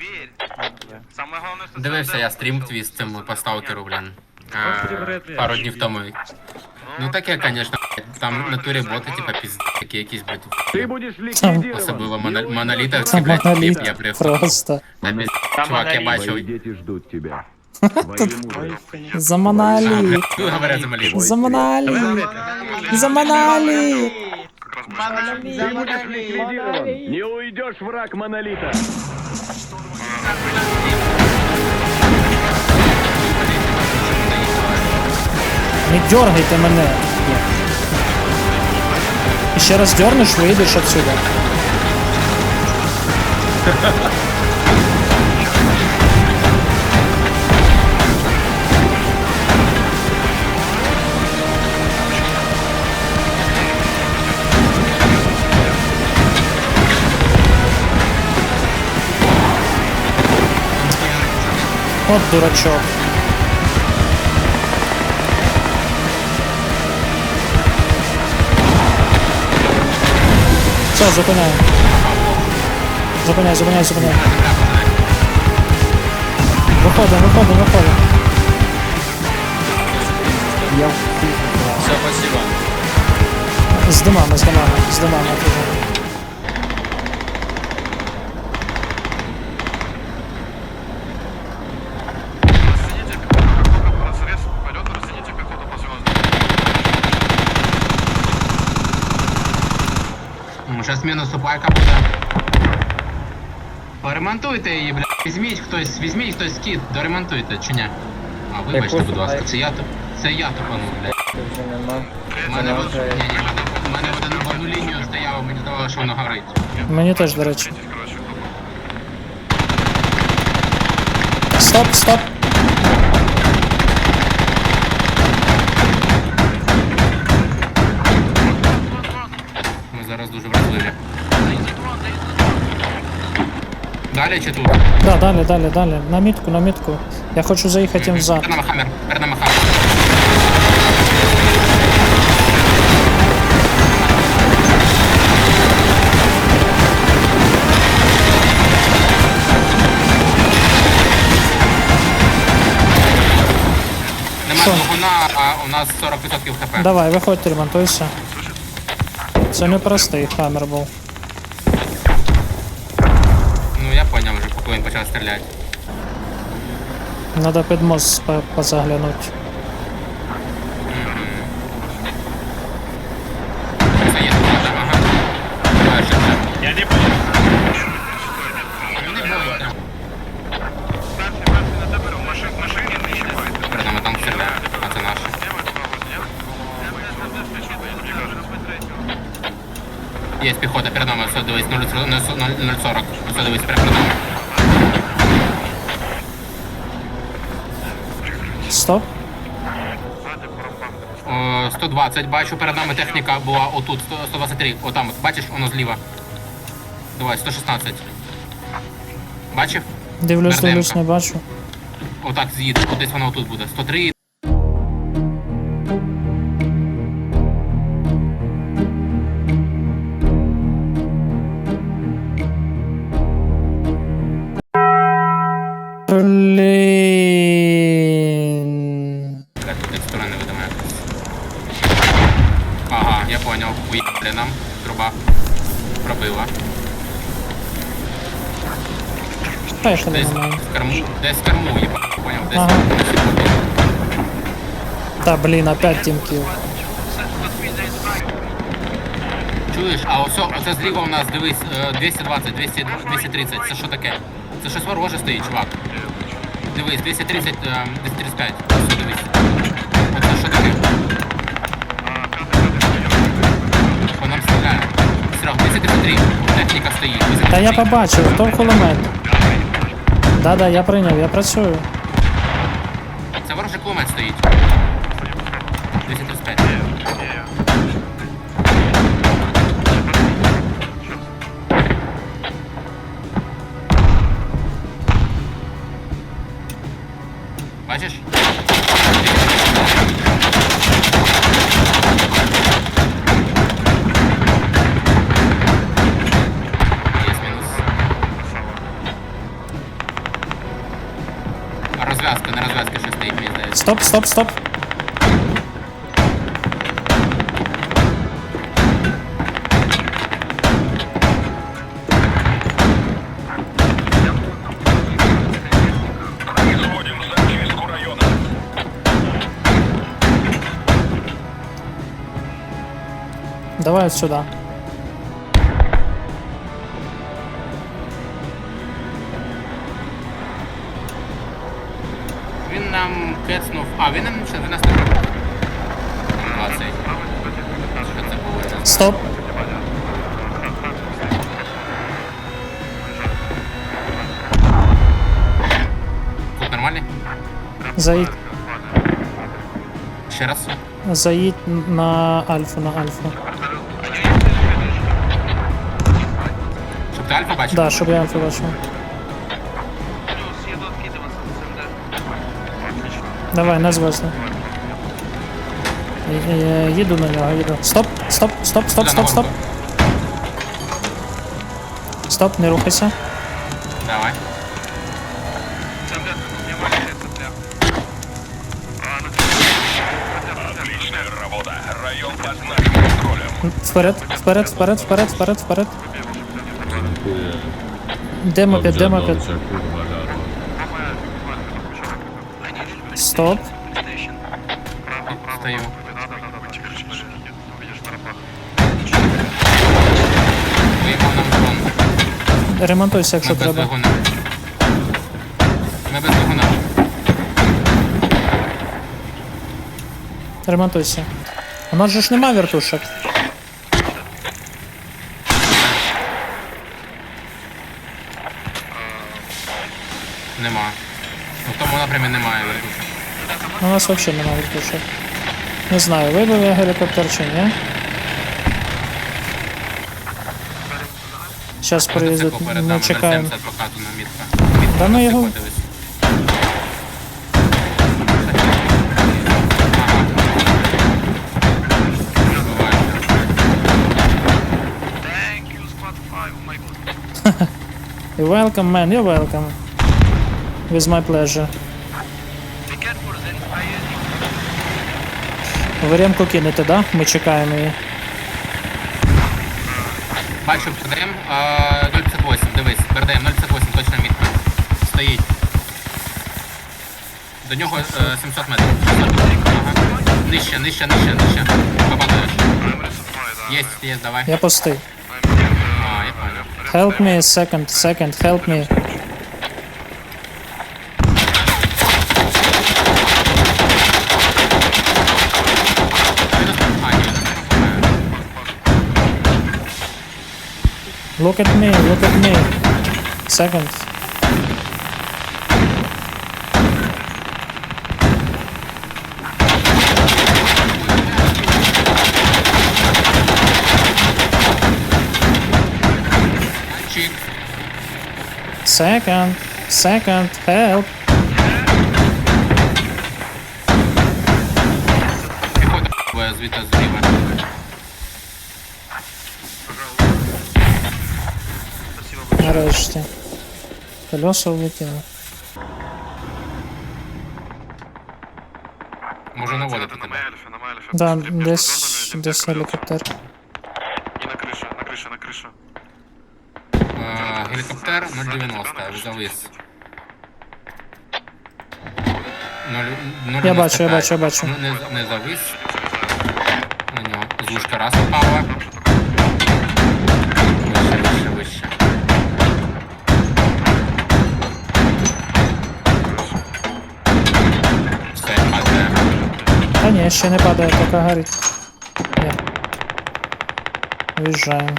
вір. Саме головне, що Дивився я стрім твій з цим по сталкеру, блін. Е, Пару днів тому. Ну таке, звісно, там в натурі боти, типа піздки якісь, блядь. Ты будешь Там- ликвидирован. Особливо моно- монолітовці, Там блядь, моноліт я блядь. просто. На пізд- Чувак, я Твои бачив. дети ждут тебя. Твои мужи. За моноліт. Ну, говорять за молитву. За моноліт. За моноліт. Ты будешь ликвидирован. Не уйдешь, враг монолита. Не дергайте мене. Ще раз дернеш, вийдеш отсюда. От дурачок. Все, зупиняй. Зупиняй, зупиняй, зупиняй. Виходимо, виходимо, виходимо. Все, спасибо. З димами, з димами, з димами. Зараз мінус упайка буде. Поремонтуйте її, блядь. Візьміть хтось, візьміть хтось кіт, доремонтуйте, чи ні? А вибачте, будь ласка, це я туп. Це я тупанув, блядь. У мене в ні, ні, мене одну- в одну лінію стояло, мені здавалося, що воно горить. Мені теж, до речі. Стоп, стоп. Ми зараз дуже вразливі. Далі чи тут? Да, далі, далі, далі. На мітку, на мітку. Я хочу заїхати їм взад. Перед нами хаммер, перед нами хаммер. Нема Що? двигуна, а у нас 40% хп. Давай, виходь, ремонтуйся. Це не простий хаммер був. Ну я понял вже, коли він почав стріляти. Надо під мост по- позаглянути. Це є ага. Я не понял. Ну, не буде. Перший, перший на тебе в машин, в машині не чіпайте. Перед нами там стріляє, а це наше. Зніми справа, ні? Є піхота перед нами, все дивись, 040, все дивись, прямо перед нами. Стоп. 120, бачу, перед нами техніка була отут, 123, отам, от, бачиш, воно зліва. Давай, 116. Бачив? Дивлюсь, Берденко. дивлюсь, не бачу. Отак з'їде, кудись воно отут буде. 103. Поїхали Десь мене. в корму. Десь в корму, їба. Понял, десь. Ага. Та блін, опять тімків. Чуєш, а оце, оце зліва у нас, дивись, е, 220, 200, 230. Це що таке? Це щось вороже стоїть, чувак. Дивись, 230, е, 235. Ось дивись. Оце що таке? По нам стріляє. Серег, 233. Техніка стоїть. Та я 233. побачив, то кулемет. Да-да, я прийняв, я працюю. Це ворожий кулемет стоїть. 235. Стоп, стоп, стоп. Давай от А, він нам ще до нас не робив. 20. Що це було? Я не знаю. Стоп. Тут нормальний? Заїдь, Ще раз. заїдь на альфу, на альфу. Щоб ти альфа бачив? Да, щоб я альфу бачив. Давай, не звезли. Е, Їду на нього, їду. Стоп, стоп, стоп, стоп, стоп, стоп. Стоп, не рухайся. Давай. Отличная работа. Район под нашим контролем. Вперед, вперед, вперед, вперед, вперед, вперед. Демо 5, демо 5. Стоп. Стою. Ремонтуйся, якщо Ми без треба. двигуна. Ми без двигуна. Ремонтуйся. У нас же ж нема вертушок. Нема. Ну, в тому напрямі немає вертушок. У нас взагалі нема вертушок. Не знаю, вибив я гелікоптер чи ні. Зараз Мотоцикл ми чекаємо. 070 показана мітка. Мітка Та ну його- мотоцикла, дивись. Ага. Буває. Thank you, squad 5. My god. You're welcome, man, you're welcome. With my pleasure. Варіанку кинете, да? Ми чекаємо її. Бачу, бердем 058, дивись, бердем 058, точна мітка. Стоїть. До нього е, 700 метрів. 600. Ага. Нижче, нижче, нижче, нижче. Попадаєш. Єсть, єсть, давай. Я getting, А, я понял. Help me, second, second, help me. Look at me, look at me. Second. Чик. Second, second, help. Піхота б***ь, звідти зліва. Спасибо большое. Нарешті. Колеса влетіло. Можу наводити Это на тебе. моей альфе, на моей альфе. Да, Между десь, зонами десь идем, гелікоптер. И на крыше, на крыше, на крыше. Е, Гелікоптер 090, завис. 0, Я бачу, я бачу, я бачу. Ну, не, не завис. На нього з вушка раз попала. Вище, вище, вище. Та ні, ще не падає, поки горить. Ні. Виїжджаємо.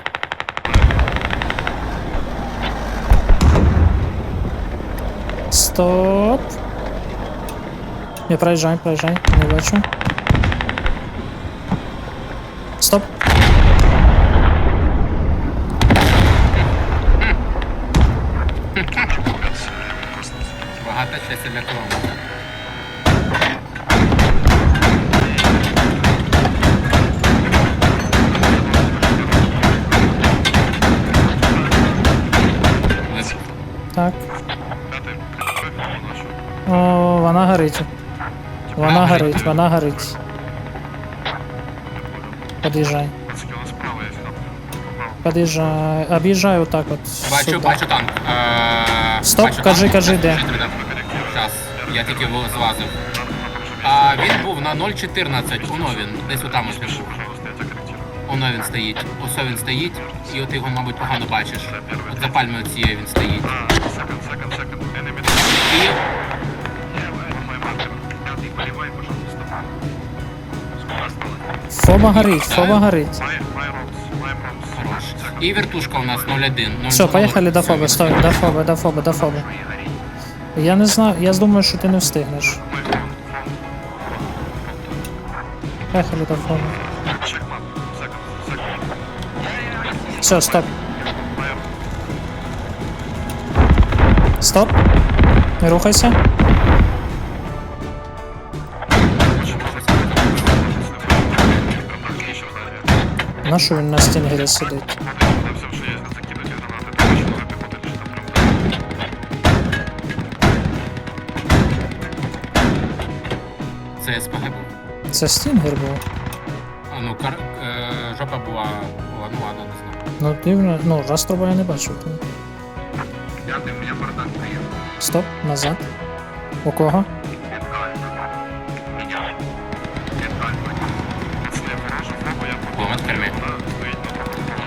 Стоп. Не проїжджай, проїжджай, не бачу. Стоп. Багато щастя для кого. горить. Вона горить, вона горить. Подъезжай. Пацаны, у нас справа есть хаб. Подъезжай. Об'їжджай отак от. Бачу, сюди. бачу танк. Е, Стоп, бачу кажи, танк. кажи, де. Щас, я тільки його злазив. А він був на 0.14, воно він, десь отам ось він був. Пожалуйста, я тебя корректирую. Воно він стоїть. Ось він стоїть, і от ти його, мабуть, погано бачиш. От за пальмою цією він стоїть. А, секунд, секунд, секунд. Enemy І Фоба горить, фоба горить. І вертушка у нас 0.1. Все, поїхали до фоби, стой, до фоби, до фоби, до фоби. Я не знаю, я думаю, що ти не встигнеш. Поїхали до фоби. Все, стоп. Стоп. Не рухайся. На що він на стінгері сидить? Надо все, что есть, закинуть из гранаты. Ты очень много пехоты лежит прям. Це СПГ був. Це стінгер був. А, ну, кар... е, жопа була. О, ну ладно, не знаю. Ну дивно, ну растроба я не бачив. Пятый, у меня бардак приехал. Стоп, назад. У кого?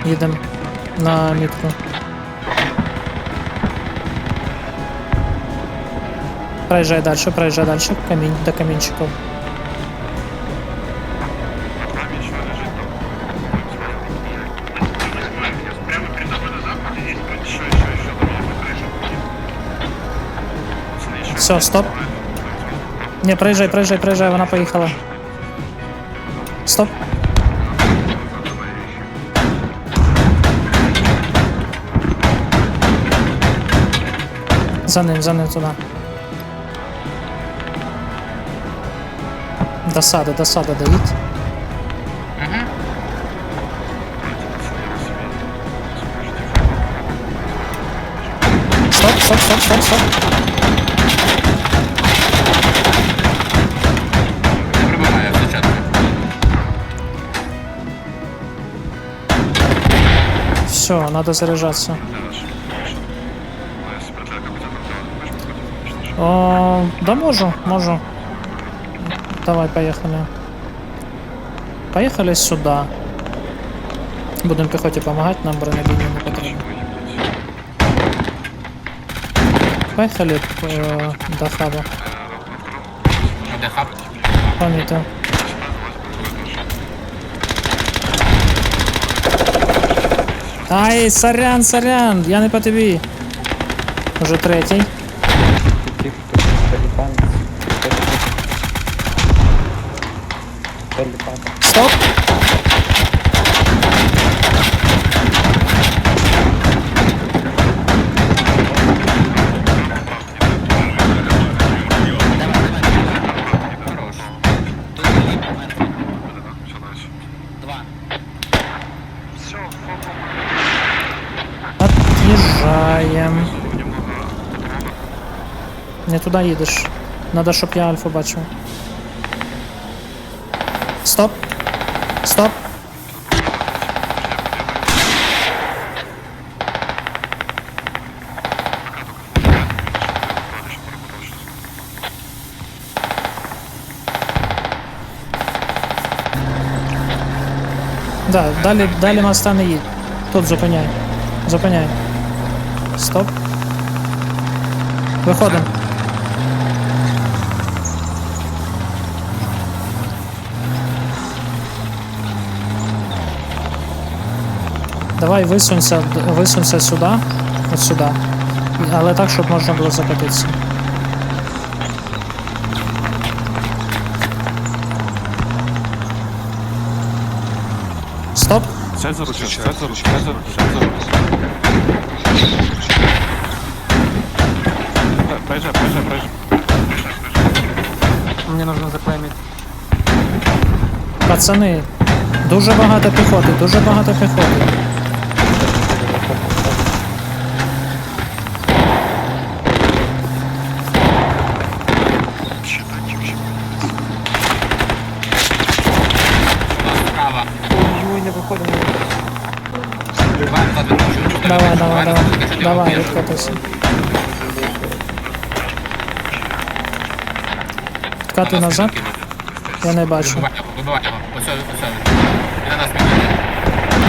На попу. Їдем на мітку. Проїжджай далі, проїжджай далі. Камінь до камінчиків. Под вами еще лежит там. Прямо передо мной на западе есть еще, еще, еще. Там есть на крыше. Пацаны, еще. Все, стоп. Не, проїжджай, проїжджай, проїжджай, вона поїхала. Стоп. За ним, за ним туди. До саду, до саду доїдь. Угу. Стоп, стоп, стоп, стоп, стоп. Все, надо заряджатися. О, да можу, можу. Давай, поехали. Поехали сюда. Будем пехоте помогать, нам бронелинию не потрібно. Поехали э, до хаба. Де хаб? Помітив. Ай, сорян, сорян, я не по тобі. Уже третій. Хорош. Отъезжаем. Не туди їдеш. Надо, щоб я альфа бачив. Стоп. Да, далі, далі моста не їдь. Тут зупиняй. Зупиняй. Стоп. Виходимо. Давай висунься, висунься сюди, от сюди. Але так, щоб можна було закатитися. Сядь за руль, сядь за руль, сядь за руль, сядь за руль. Проезжай, проезжай, проезжай. Мне нужно заклеймить. Пацани, дуже багато піхоти, дуже багато піхоти. давай, давай, на давай. вб'єш. відкатися. Назад, я не бачу. Вибивай.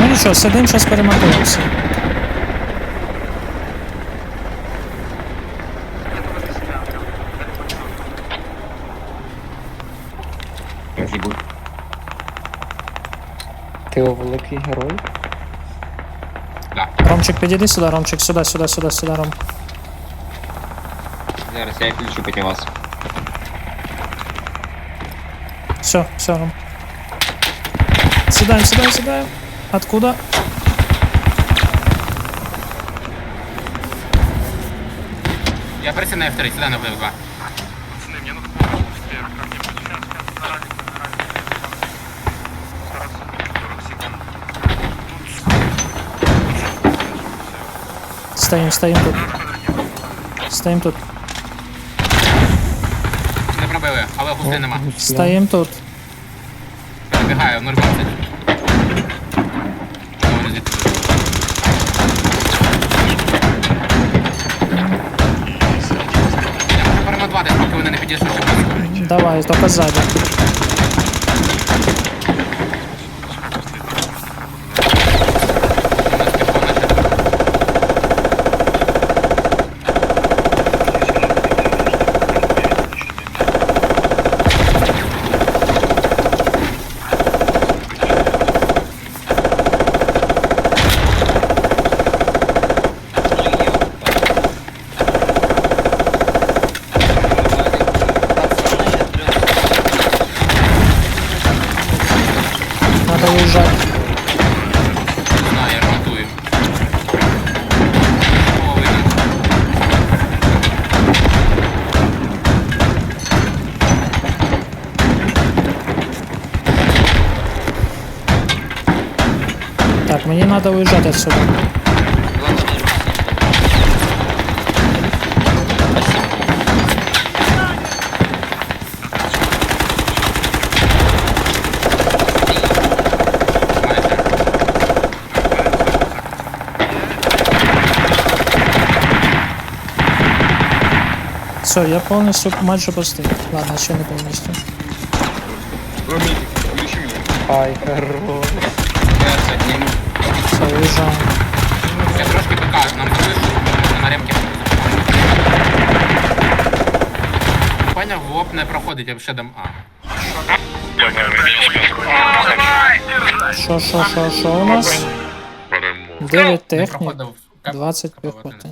Ну нічого, сидим, зараз перемонтуємося. Ти великий герой? Ромчик, підійди сюди, Ромчик, сюди, сюди, сюди, сюди, Ром. Зараз я включу потім вас. Все, все, Ром. Сідаємо, сідаємо, сідаємо. Откуда? Я на F3, сюди на F2. Стоїм, стоїм тут. Стоїм тут. Не пробили, але густи нема. Стоїм тут. Перебігаю, 0,20. Ну, вони звідти. Я можу перемонтувати, поки вони не підійшли. Давай, тільки ззаді. Надо уїжджати. Не знаю, я ремонтую. О, видно. Так, мені треба уїжджати отсюда. Все, я повністю майже пустий. Ладно, ще не повністю. Ай, хорош. Все, уїжджаємо. Я трошки ПК нам залишу, на ремки. Поняв, в не проходить, я ще дам А. Що, що, що, що у нас? 9 Не технік, проходив. 20 піхоти.